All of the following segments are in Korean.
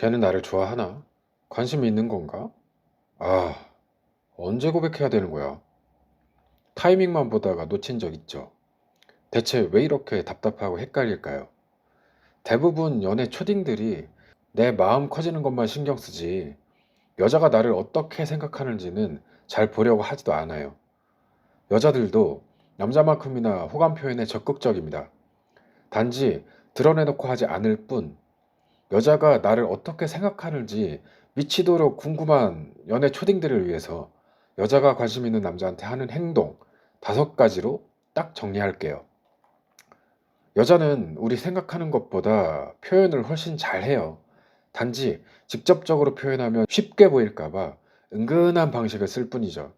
걔는 나를 좋아하나? 관심이 있는 건가? 아, 언제 고백해야 되는 거야? 타이밍만 보다가 놓친 적 있죠. 대체 왜 이렇게 답답하고 헷갈릴까요? 대부분 연애 초딩들이 내 마음 커지는 것만 신경 쓰지 여자가 나를 어떻게 생각하는지는 잘 보려고 하지도 않아요. 여자들도 남자만큼이나 호감 표현에 적극적입니다. 단지 드러내놓고 하지 않을 뿐 여자가 나를 어떻게 생각하는지 미치도록 궁금한 연애 초딩들을 위해서 여자가 관심 있는 남자한테 하는 행동 다섯 가지로 딱 정리할게요. 여자는 우리 생각하는 것보다 표현을 훨씬 잘해요. 단지 직접적으로 표현하면 쉽게 보일까봐 은근한 방식을 쓸 뿐이죠.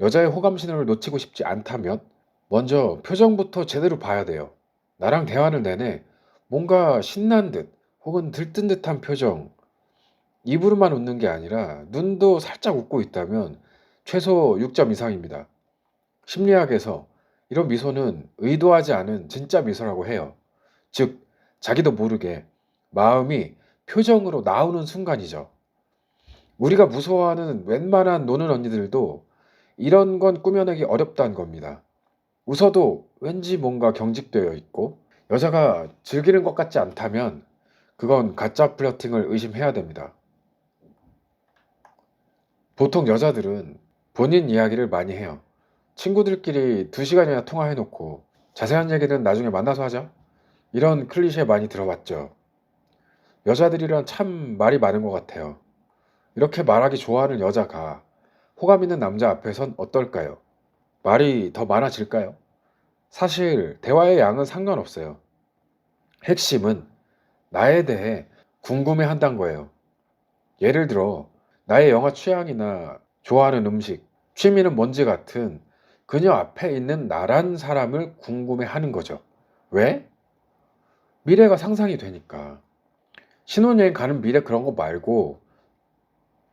여자의 호감 신호를 놓치고 싶지 않다면 먼저 표정부터 제대로 봐야 돼요. 나랑 대화를 내내 뭔가 신난 듯 혹은 들뜬 듯한 표정, 입으로만 웃는 게 아니라 눈도 살짝 웃고 있다면 최소 6점 이상입니다. 심리학에서 이런 미소는 의도하지 않은 진짜 미소라고 해요. 즉, 자기도 모르게 마음이 표정으로 나오는 순간이죠. 우리가 무서워하는 웬만한 노는 언니들도 이런 건 꾸며내기 어렵다는 겁니다. 웃어도 왠지 뭔가 경직되어 있고 여자가 즐기는 것 같지 않다면 그건 가짜 플러팅을 의심해야 됩니다. 보통 여자들은 본인 이야기를 많이 해요. 친구들끼리 두 시간이나 통화해놓고 자세한 얘기는 나중에 만나서 하자. 이런 클리셰 많이 들어봤죠. 여자들이란 참 말이 많은 것 같아요. 이렇게 말하기 좋아하는 여자가 호감 있는 남자 앞에선 어떨까요? 말이 더 많아질까요? 사실 대화의 양은 상관없어요. 핵심은 나에 대해 궁금해 한다는 거예요. 예를 들어, 나의 영화 취향이나 좋아하는 음식, 취미는 뭔지 같은 그녀 앞에 있는 나란 사람을 궁금해 하는 거죠. 왜? 미래가 상상이 되니까. 신혼여행 가는 미래 그런 거 말고,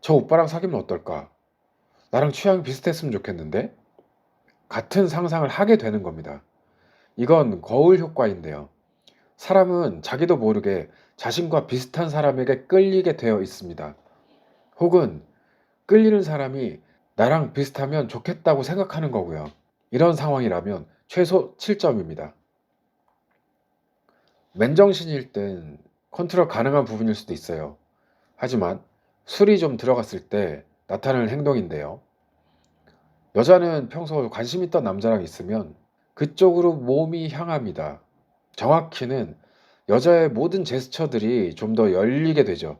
저 오빠랑 사귀면 어떨까? 나랑 취향이 비슷했으면 좋겠는데? 같은 상상을 하게 되는 겁니다. 이건 거울 효과인데요. 사람은 자기도 모르게 자신과 비슷한 사람에게 끌리게 되어 있습니다. 혹은 끌리는 사람이 나랑 비슷하면 좋겠다고 생각하는 거고요. 이런 상황이라면 최소 7점입니다. 맨정신일 땐 컨트롤 가능한 부분일 수도 있어요. 하지만 술이 좀 들어갔을 때 나타나는 행동인데요. 여자는 평소 관심 있던 남자랑 있으면 그쪽으로 몸이 향합니다. 정확히는 여자의 모든 제스처들이 좀 더 열리게 되죠.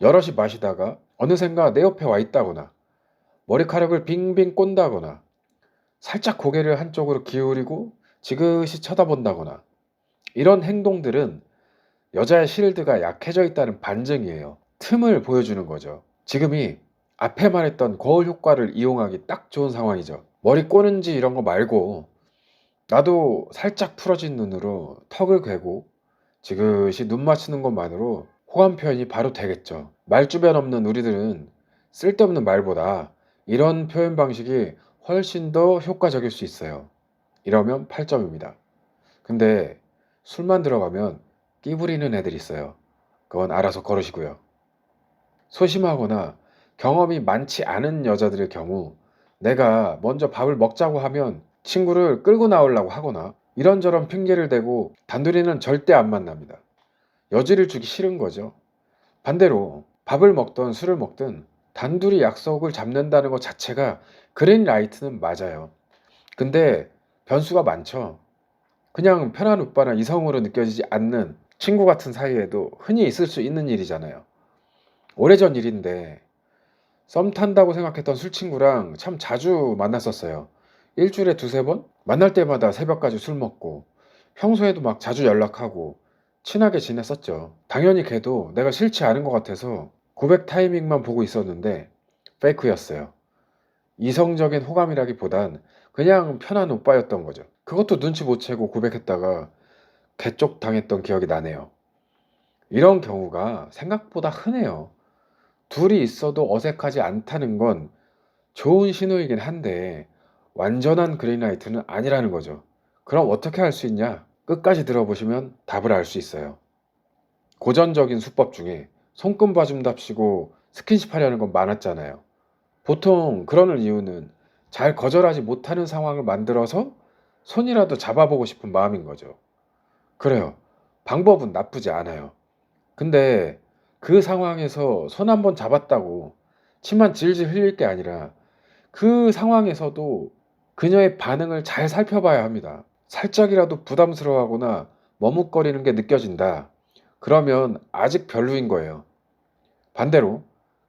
여럿이 마시다가 어느샌가 내 옆에 와 있다거나 머리카락을 빙빙 꼰다거나 살짝 고개를 한쪽으로 기울이고 지그시 쳐다본다거나 이런 행동들은 여자의 실드가 약해져 있다는 반증이에요. 틈을 보여주는 거죠. 지금이 앞에 말했던 거울 효과를 이용하기 딱 좋은 상황이죠. 머리 꼬는지 이런 거 말고 나도 살짝 풀어진 눈으로 턱을 괴고 지그시 눈 맞추는 것만으로 호감 표현이 바로 되겠죠. 말주변 없는 우리들은 쓸데없는 말보다 이런 표현 방식이 훨씬 더 효과적일 수 있어요. 이러면 8점입니다. 근데 술만 들어가면 끼부리는 애들이 있어요. 그건 알아서 걸으시고요. 소심하거나 경험이 많지 않은 여자들의 경우 내가 먼저 밥을 먹자고 하면 친구를 끌고 나오려고 하거나 이런저런 핑계를 대고 단둘이는 절대 안 만납니다. 여지를 주기 싫은 거죠. 반대로 밥을 먹던 술을 먹든 단둘이 약속을 잡는다는 것 자체가 그린라이트는 맞아요. 근데 변수가 많죠. 그냥 편한 오빠나 이성으로 느껴지지 않는 친구 같은 사이에도 흔히 있을 수 있는 일이잖아요. 오래전 일인데 썸 탄다고 생각했던 술 친구랑 참 자주 만났었어요. 일주일에 두세 번? 만날 때마다 새벽까지 술 먹고 평소에도 막 자주 연락하고 친하게 지냈었죠. 당연히 걔도 내가 싫지 않은 것 같아서 고백 타이밍만 보고 있었는데 페이크였어요. 이성적인 호감이라기보단 그냥 편한 오빠였던 거죠. 그것도 눈치 못 채고 고백했다가 개쪽 당했던 기억이 나네요. 이런 경우가 생각보다 흔해요. 둘이 있어도 어색하지 않다는 건 좋은 신호이긴 한데 완전한 그린라이트는 아니라는 거죠. 그럼 어떻게 할 수 있냐? 끝까지 들어보시면 답을 알 수 있어요. 고전적인 수법 중에 손금 봐준답시고 스킨십 하려는 건 많았잖아요. 보통 그러는 이유는 잘 거절하지 못하는 상황을 만들어서 손이라도 잡아보고 싶은 마음인 거죠. 그래요. 방법은 나쁘지 않아요. 근데 그 상황에서 손 한 번 잡았다고 침만 질질 흘릴 게 아니라 그 상황에서도 그녀의 반응을 잘 살펴봐야 합니다. 살짝이라도 부담스러워하거나 머뭇거리는 게 느껴진다. 그러면 아직 별로인 거예요. 반대로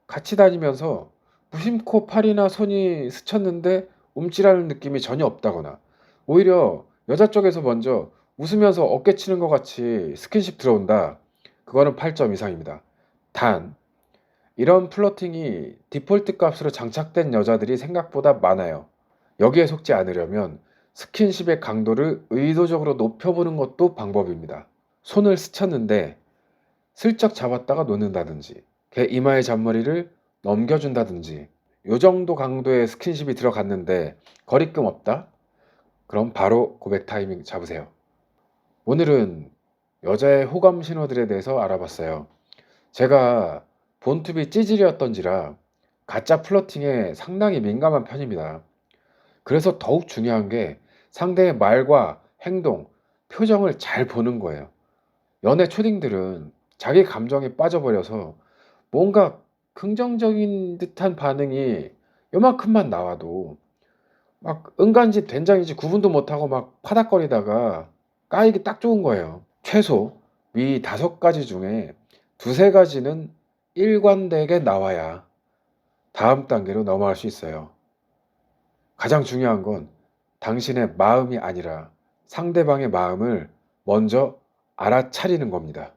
같이 다니면서 무심코 팔이나 손이 스쳤는데 움찔하는 느낌이 전혀 없다거나 오히려 여자 쪽에서 먼저 웃으면서 어깨 치는 것 같이 스킨십 들어온다. 그거는 8점 이상입니다. 단 이런 플러팅이 디폴트 값으로 장착된 여자들이 생각보다 많아요. 여기에 속지 않으려면 스킨십의 강도를 의도적으로 높여보는 것도 방법입니다. 손을 스쳤는데 슬쩍 잡았다가 놓는다든지 걔 이마의 잔머리를 넘겨준다든지 요 정도 강도의 스킨십이 들어갔는데 거리낌 없다? 그럼 바로 고백 타이밍 잡으세요. 오늘은 여자의 호감 신호들에 대해서 알아봤어요. 제가 본투비 찌질이었던지라 가짜 플러팅에 상당히 민감한 편입니다. 그래서 더욱 중요한 게 상대의 말과 행동, 표정을 잘 보는 거예요. 연애 초딩들은 자기 감정에 빠져버려서 뭔가 긍정적인 듯한 반응이 요만큼만 나와도 막 은간지 된장인지 구분도 못하고 막 파닥거리다가 까이기 딱 좋은 거예요. 최소 위 다섯 가지 중에 두세 가지는 일관되게 나와야 다음 단계로 넘어갈 수 있어요. 가장 중요한 건 당신의 마음이 아니라 상대방의 마음을 먼저 알아차리는 겁니다.